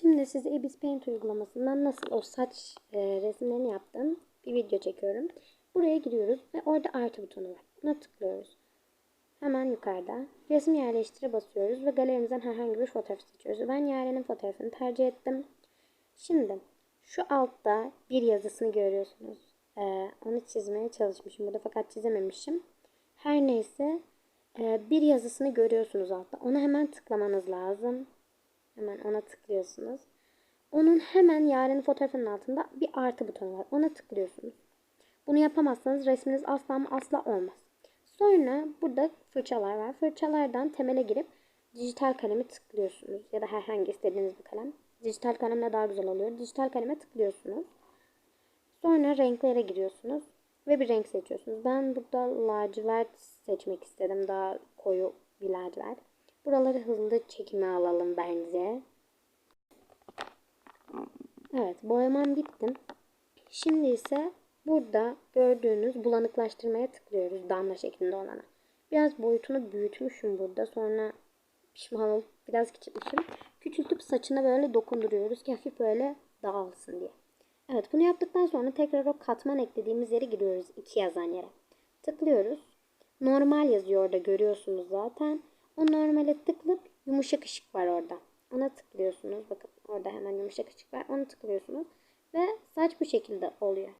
Şimdi size Ibis Paint uygulamasından nasıl o saç e, resimlerini yaptığım bir video çekiyorum. Buraya giriyoruz ve orada artı butonu var. Buna tıklıyoruz. Hemen yukarıda resim yerleştire basıyoruz ve galerimizden herhangi bir fotoğraf seçiyoruz. Ben Yaren'in fotoğrafını tercih ettim. Şimdi şu altta bir yazısını görüyorsunuz. Ee, onu çizmeye çalışmışım burada fakat çizememişim. Her neyse e, bir yazısını görüyorsunuz altta. Ona hemen tıklamanız lazım. Hemen ona tıklıyorsunuz. Onun hemen Yaren'in fotoğrafının altında bir artı butonu var. Ona tıklıyorsunuz. Bunu yapamazsanız resminiz asla ama asla olmaz. Sonra burada fırçalar var. Fırçalardan temele girip dijital kalemi tıklıyorsunuz. Ya da herhangi istediğiniz bir kalem. Dijital kalemle daha güzel oluyor. Dijital kaleme tıklıyorsunuz. Sonra renklere giriyorsunuz. Ve bir renk seçiyorsunuz. Ben burada lacivert seçmek istedim. Daha koyu bir lacivert. Buraları hızlı çekime alalım bence. Evet boyamam bitti. Şimdi ise burada gördüğünüz bulanıklaştırmaya tıklıyoruz damla şeklinde olana. Biraz boyutunu büyütmüşüm burada. Sonra pişman olup biraz küçültmüşüm. Küçültüp saçına böyle dokunduruyoruz ki hafif böyle dağılsın diye. Evet bunu yaptıktan sonra tekrar o katman eklediğimiz yere giriyoruz. iki yazan yere. Tıklıyoruz. Normal yazıyor orada görüyorsunuz zaten. O normale tıklayıp yumuşak ışık var orada. Ona tıklıyorsunuz. Bakın orada hemen yumuşak ışık var. Onu tıklıyorsunuz. Ve saç bu şekilde oluyor.